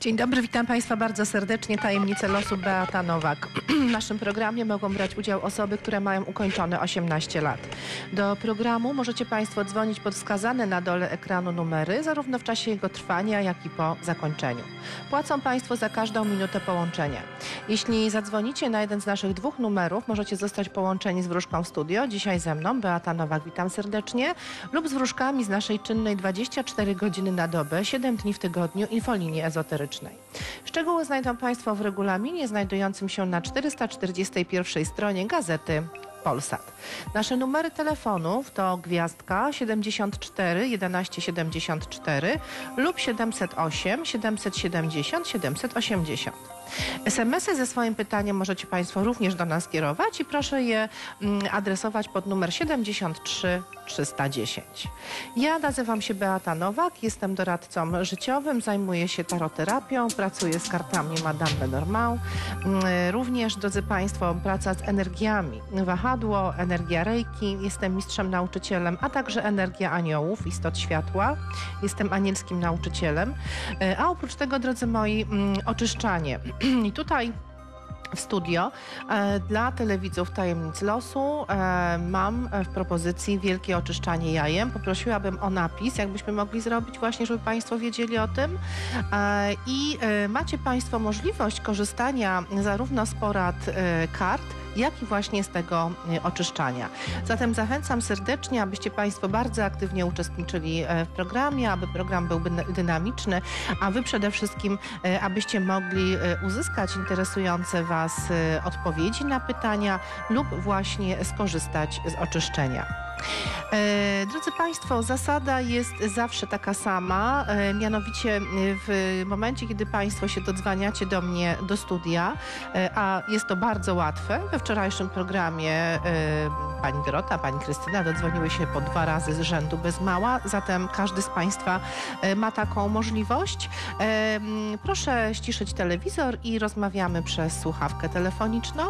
Dzień dobry, witam Państwa bardzo serdecznie. Tajemnice losu Beata Nowak. W naszym programie mogą brać udział osoby, które mają ukończone 18 lat. Do programu możecie Państwo dzwonić pod wskazane na dole ekranu numery, zarówno w czasie jego trwania, jak i po zakończeniu. Płacą Państwo za każdą minutę połączenia. Jeśli zadzwonicie na jeden z naszych dwóch numerów, możecie zostać połączeni z wróżką studio. Dzisiaj ze mną Beata Nowak, witam serdecznie. Lub z wróżkami z naszej czynnej 24 godziny na dobę, 7 dni w tygodniu infolinii ezoterycznej. Szczegóły znajdą Państwo w regulaminie znajdującym się na 441 stronie gazety Polsat. Nasze numery telefonów to gwiazdka 74 11 74 lub 708 770 780. SMS-y ze swoim pytaniem możecie Państwo również do nas kierować i proszę je mm, adresować pod numer 73 310. Ja nazywam się Beata Nowak, jestem doradcą życiowym, zajmuję się taroterapią, pracuję z kartami Madame Lenormand. Mm, Również, drodzy Państwo, praca z energiami. Wahadło, energia reiki, jestem mistrzem nauczycielem, a także energia aniołów, istot światła. Jestem anielskim nauczycielem. E, A oprócz tego, drodzy moi, mm, oczyszczanie. I tutaj w studio e, dla telewidzów Tajemnic Losu e, mam w propozycji wielkie oczyszczanie jajem. Poprosiłabym o napis, jakbyśmy mogli zrobić właśnie, żeby Państwo wiedzieli o tym. E, I macie Państwo możliwość korzystania zarówno z porad kart, jak i właśnie z tego e, oczyszczania. Zatem zachęcam serdecznie, abyście Państwo bardzo aktywnie uczestniczyli e, w programie, aby program był dynamiczny, a Wy przede wszystkim, e, abyście mogli e, uzyskać interesujące Was odpowiedzi na pytania lub właśnie skorzystać z oczyszczenia. E, Drodzy Państwo, zasada jest zawsze taka sama, e, mianowicie e, w momencie, kiedy Państwo się dodzwaniacie do mnie do studia, a jest to bardzo łatwe, we wczorajszym programie pani Dorota, pani Krystyna dodzwoniły się po dwa razy z rzędu bez mała, zatem każdy z Państwa ma taką możliwość. Proszę ściszyć telewizor i rozmawiamy przez słuchawkę telefoniczną.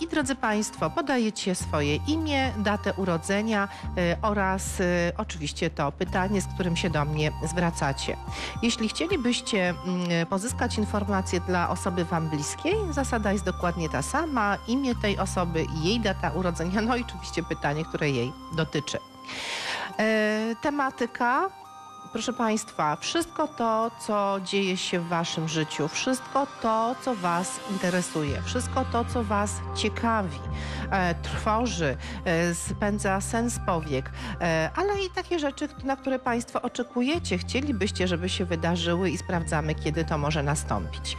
I drodzy Państwo, podajecie swoje imię, datę urodzenia e, oraz e, oczywiście to pytanie, z którym się do mnie zwracacie. Jeśli chcielibyście mm, pozyskać informacje dla osoby Wam bliskiej, zasada jest dokładnie ta sama, imię tej osoby i jej data urodzenia, no i oczywiście pytanie, które jej dotyczy. E, Tematyka Proszę Państwa, wszystko to, co dzieje się w Waszym życiu, wszystko to, co Was interesuje, wszystko to, co Was ciekawi, e, trwoży, e, spędza sens powiek, e, ale i takie rzeczy, na które Państwo oczekujecie, chcielibyście, żeby się wydarzyły i sprawdzamy, kiedy to może nastąpić.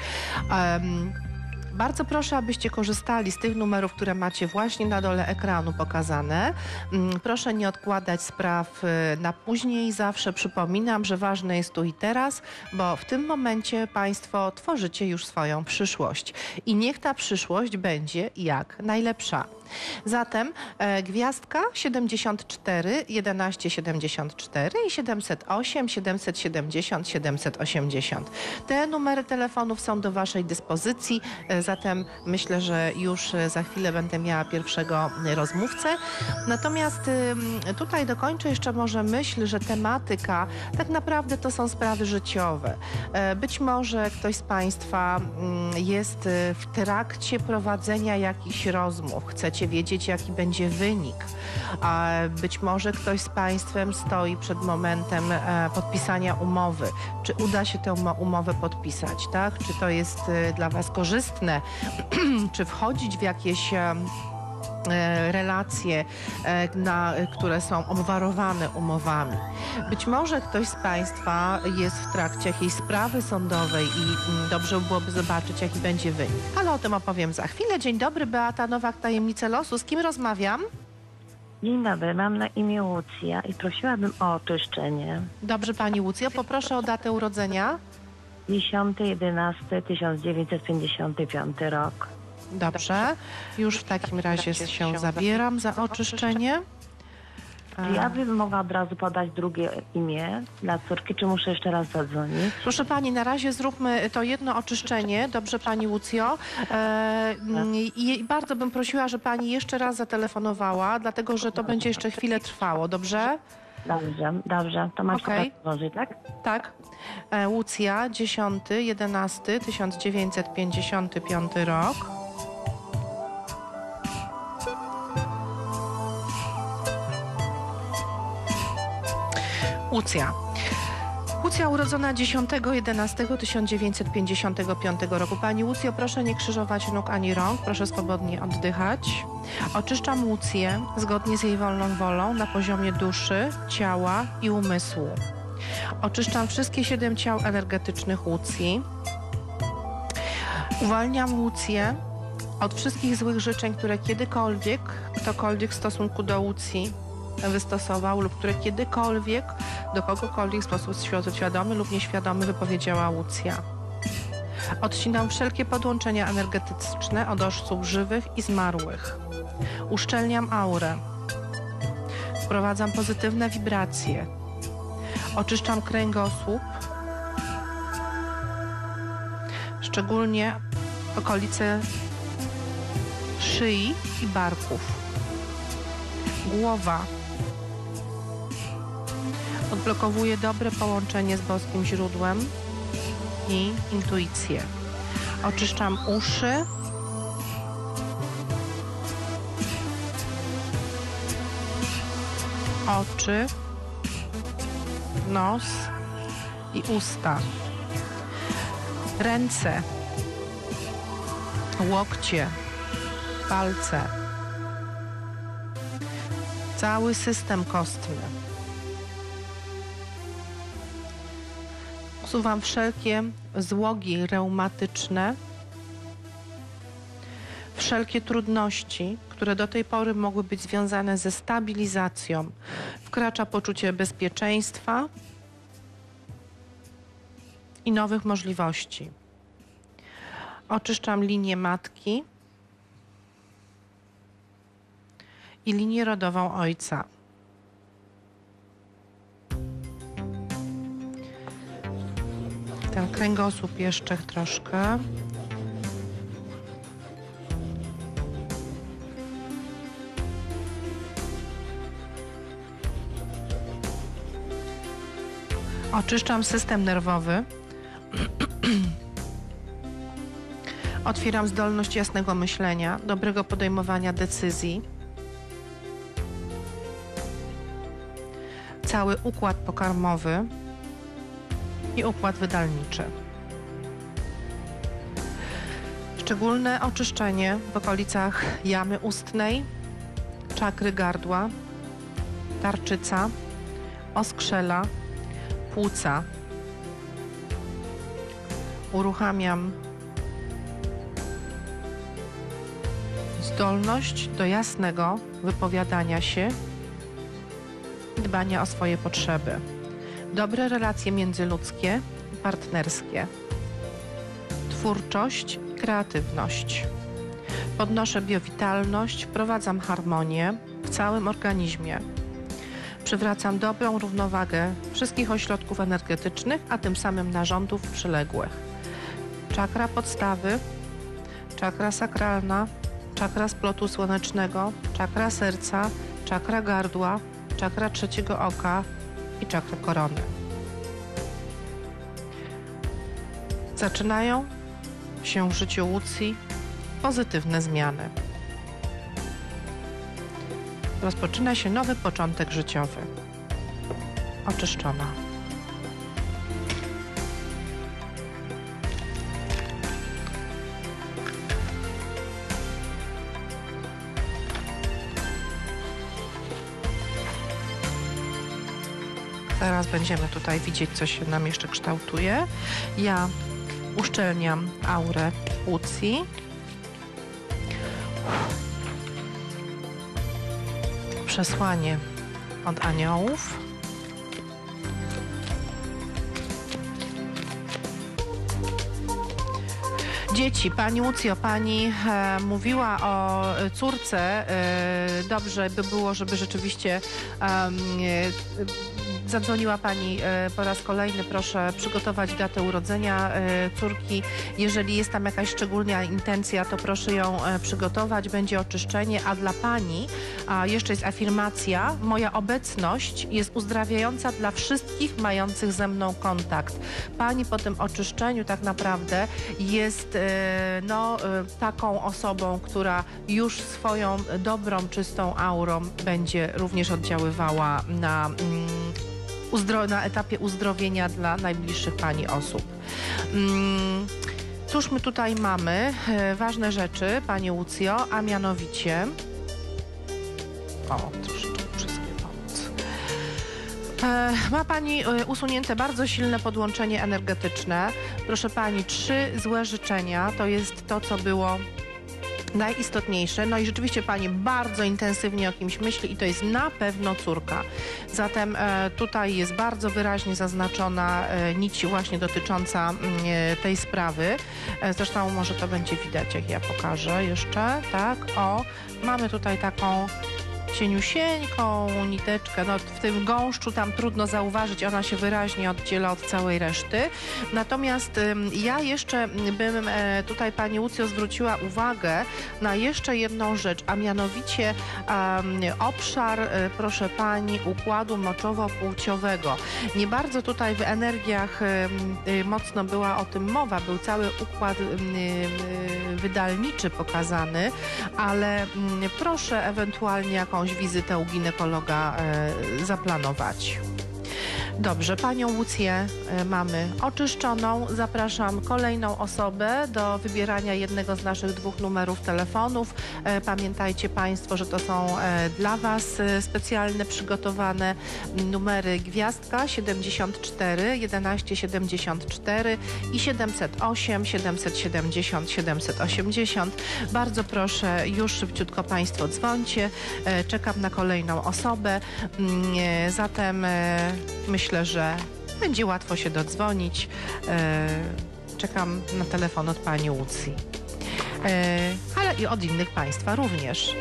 Bardzo proszę, abyście korzystali z tych numerów, które macie właśnie na dole ekranu pokazane. Mm, Proszę nie odkładać spraw y, na później. Zawsze przypominam, że ważne jest tu i teraz, bo w tym momencie Państwo tworzycie już swoją przyszłość. I niech ta przyszłość będzie jak najlepsza. Zatem e, gwiazdka 74 11 74 i 708 770 780. Te numery telefonów są do Waszej dyspozycji, e, zatem myślę, że już e, za chwilę będę miała pierwszego e, rozmówcę. Natomiast ym, tutaj dokończę jeszcze może myśl, że tematyka tak naprawdę to są sprawy życiowe. E, Być może ktoś z Państwa mm, jest e, w trakcie prowadzenia jakichś rozmów, chcecie wiedzieć, jaki będzie wynik. A być może ktoś z Państwem stoi przed momentem e, podpisania umowy. Czy uda się tę umo- umowę podpisać, tak? Czy to jest e, dla Was korzystne? Czy wchodzić w jakieś relacje, e, na, które są obwarowane umowami. Być może ktoś z Państwa jest w trakcie jakiejś sprawy sądowej i mm, dobrze byłoby zobaczyć, jaki będzie wynik. Ale o tym opowiem za chwilę. Dzień dobry, Beata Nowak, Tajemnice Losu. Z kim rozmawiam? Dzień dobry, mam na imię Łucja i prosiłabym o oczyszczenie. Dobrze, Pani Łucjo, poproszę o datę urodzenia. 10-11-1955 rok. Dobrze, już w takim razie się zabieram za oczyszczenie. Czy ja bym mogła od razu podać drugie imię dla córki, czy muszę jeszcze raz zadzwonić? Proszę Pani, na razie zróbmy to jedno oczyszczenie, dobrze Pani Łucjo. E, I bardzo bym prosiła, że Pani jeszcze raz zatelefonowała, dlatego że to będzie jeszcze chwilę trwało, dobrze? Dobrze, dobrze. To masz okay. złożyć, tak? Tak. E, Łucja, 10, 11, 1955 rok. Łucja. Łucja urodzona 10.11.1955 roku. Pani Łucjo, proszę nie krzyżować nóg ani rąk, proszę swobodnie oddychać. Oczyszczam Łucję zgodnie z jej wolną wolą na poziomie duszy, ciała i umysłu. Oczyszczam wszystkie siedem ciał energetycznych Łucji. Uwalniam Łucję od wszystkich złych życzeń, które kiedykolwiek ktokolwiek w stosunku do Łucji wystosował lub które kiedykolwiek do kogokolwiek w sposób świado- świadomy lub nieświadomy wypowiedziała Łucja. Odcinam wszelkie podłączenia energetyczne od osób żywych i zmarłych. Uszczelniam aurę. Wprowadzam pozytywne wibracje. Oczyszczam kręgosłup, szczególnie okolice szyi i barków. Głowa. Odblokowuje dobre połączenie z boskim źródłem i intuicję. Oczyszczam uszy. Oczy, nos i usta. Ręce, łokcie, palce. Cały system kostny. Usuwam wszelkie złogi reumatyczne, wszelkie trudności, które do tej pory mogły być związane ze stabilizacją. Wkracza poczucie bezpieczeństwa i nowych możliwości. Oczyszczam linię matki i linię rodową ojca. Ten kręgosłup jeszcze troszkę. Oczyszczam system nerwowy. Otwieram zdolność jasnego myślenia, dobrego podejmowania decyzji. Cały układ pokarmowy i układ wydalniczy. Szczególne oczyszczenie w okolicach jamy ustnej, czakry gardła, tarczyca, oskrzela, płuca. Uruchamiam zdolność do jasnego wypowiadania się dbania o swoje potrzeby. Dobre relacje międzyludzkie partnerskie. Twórczość kreatywność. Podnoszę biowitalność, wprowadzam harmonię w całym organizmie. Przywracam dobrą równowagę wszystkich ośrodków energetycznych, a tym samym narządów przyległych. Czakra podstawy, czakra sakralna, czakra splotu słonecznego, czakra serca, czakra gardła, czakra trzeciego oka i czakra korony. Zaczynają się w życiu Łucji pozytywne zmiany. Rozpoczyna się nowy początek życiowy. Oczyszczona. Zaraz będziemy tutaj widzieć, co się nam jeszcze kształtuje. Ja uszczelniam aurę Łucji. Przesłanie od aniołów. Dzieci, pani Łucjo, pani e, mówiła o córce. E, dobrze by było, żeby rzeczywiście e, zadzwoniła Pani e, po raz kolejny, proszę przygotować datę urodzenia e, córki. Jeżeli jest tam jakaś szczególna intencja, to proszę ją e, przygotować. Będzie oczyszczenie, a dla Pani a jeszcze jest afirmacja. Moja obecność jest uzdrawiająca dla wszystkich mających ze mną kontakt. Pani po tym oczyszczeniu tak naprawdę jest no, taką osobą, która już swoją dobrą, czystą aurą będzie również oddziaływała na, mm, uzdro- na etapie uzdrowienia dla najbliższych Pani osób. Mm, Cóż my tutaj mamy? E, Ważne rzeczy, Pani Łucjo, a mianowicie... O, troszeczkę wszystkie pomóc. E, Ma Pani e, usunięte bardzo silne podłączenie energetyczne. Proszę Pani, trzy złe życzenia to jest to, co było najistotniejsze. No i rzeczywiście Pani bardzo intensywnie o kimś myśli i to jest na pewno córka. Zatem e, tutaj jest bardzo wyraźnie zaznaczona e, nić właśnie dotycząca mm, e, tej sprawy. Zresztą może to będzie widać, jak ja pokażę jeszcze. Tak, o, mamy tutaj taką cieniusieńką niteczkę, no w tym gąszczu tam trudno zauważyć, ona się wyraźnie oddziela od całej reszty. Natomiast ja jeszcze bym e, tutaj Pani Łucjo zwróciła uwagę na jeszcze jedną rzecz, a mianowicie obszar, e, proszę Pani, układu moczowo-płciowego. Nie bardzo tutaj w energiach y, mocno była o tym mowa, był cały układ ym, y, wydalniczy pokazany, ale mm, proszę ewentualnie jakąś wizytę u ginekologa e, zaplanować. Dobrze, panią Łucję e, mamy oczyszczoną. Zapraszam kolejną osobę do wybierania jednego z naszych dwóch numerów telefonów. E, Pamiętajcie Państwo, że to są e, dla Was specjalne, przygotowane numery Gwiazdka 74 11 74 i 708 770 780. Bardzo proszę, już szybciutko Państwo dzwońcie. Czekam na kolejną osobę. Mm, Zatem e, myślę, że będzie łatwo się dodzwonić. E, Czekam na telefon od Pani Łucji. E, ale i od innych Państwa również.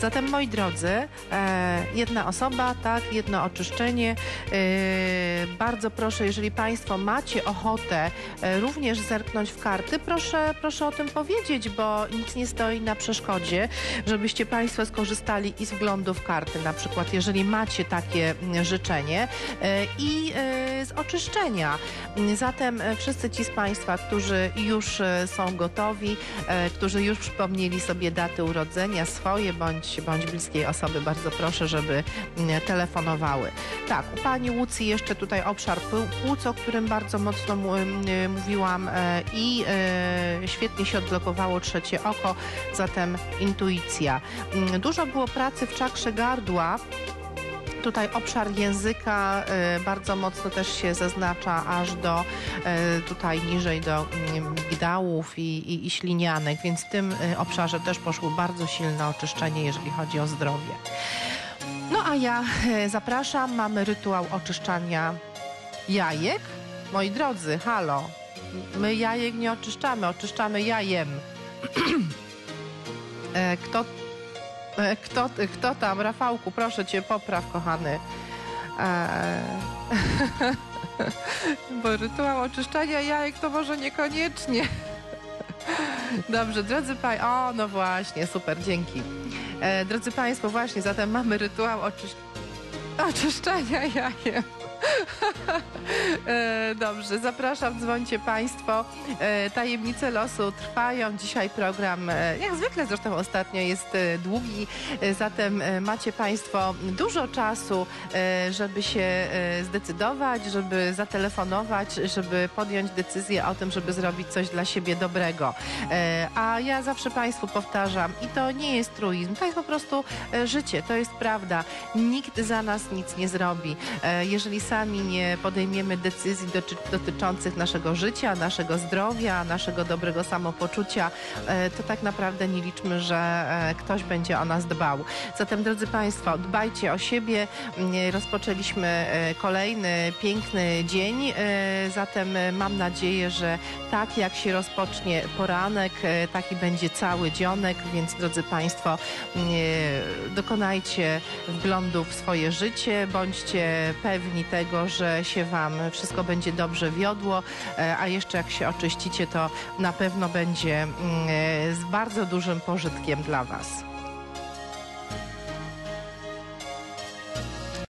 Zatem, moi drodzy, e, jedna osoba, tak, jedno oczyszczenie. E, bardzo proszę, jeżeli Państwo macie ochotę e, również zerknąć w karty, proszę, proszę o tym powiedzieć, bo nic nie stoi na przeszkodzie, żebyście Państwo skorzystali i z wglądu w karty, na przykład, jeżeli macie takie mm, życzenie i z oczyszczenia. Zatem wszyscy ci z Państwa, którzy już są gotowi, którzy już przypomnieli sobie daty urodzenia swoje bądź, bądź bliskiej osoby, bardzo proszę, żeby mm, telefonowały. Tak, u Pani Łucji jeszcze tutaj obszar pł- płuc, o którym bardzo mocno mu- m, mówiłam e, i e, świetnie się odblokowało trzecie oko, zatem intuicja. Mm, Dużo było pracy w czakrze gardła, Tutaj obszar języka y, bardzo mocno też się zaznacza aż do tutaj niżej do migdałów i, i, i ślinianek, więc w tym y, obszarze też poszło bardzo silne oczyszczenie, jeżeli chodzi o zdrowie. No a ja y, zapraszam, mamy rytuał oczyszczania jajek. Moi drodzy, halo, my jajek nie oczyszczamy, oczyszczamy jajem. E, Kto E, Kto, kto tam? Rafałku, proszę cię, popraw, kochany. bo rytuał oczyszczania jajek to może niekoniecznie. Dobrze, drodzy Państwo, o no właśnie, super, dzięki. E, drodzy Państwo, właśnie, zatem mamy rytuał oczysz... oczyszczania jajem. E, Dobrze, zapraszam, dzwońcie Państwo. E, Tajemnice losu trwają. Dzisiaj program, e, jak zwykle zresztą ostatnio, jest długi, zatem macie Państwo dużo czasu, żeby się zdecydować, żeby zatelefonować, żeby podjąć decyzję o tym, żeby zrobić coś dla siebie dobrego. A ja zawsze Państwu powtarzam, i to nie jest truizm, to jest po prostu życie, to jest prawda. Nikt za nas nic nie zrobi. Jeżeli sami nie podejmiemy decyzji doty- dotyczących naszego życia, naszego zdrowia, naszego dobrego samopoczucia, e, to tak naprawdę nie liczmy, że e, ktoś będzie o nas dbał. Zatem, drodzy Państwo, dbajcie o siebie. Mm, Rozpoczęliśmy e, kolejny piękny dzień, zatem mam nadzieję, że tak jak się rozpocznie poranek, taki będzie cały dzionek, więc drodzy Państwo, mm, dokonajcie wglądu w swoje życie, bądźcie pewni tego, tego, że się Wam wszystko będzie dobrze wiodło, e, a jeszcze jak się oczyścicie, to na pewno będzie mm, e, z bardzo dużym pożytkiem dla Was.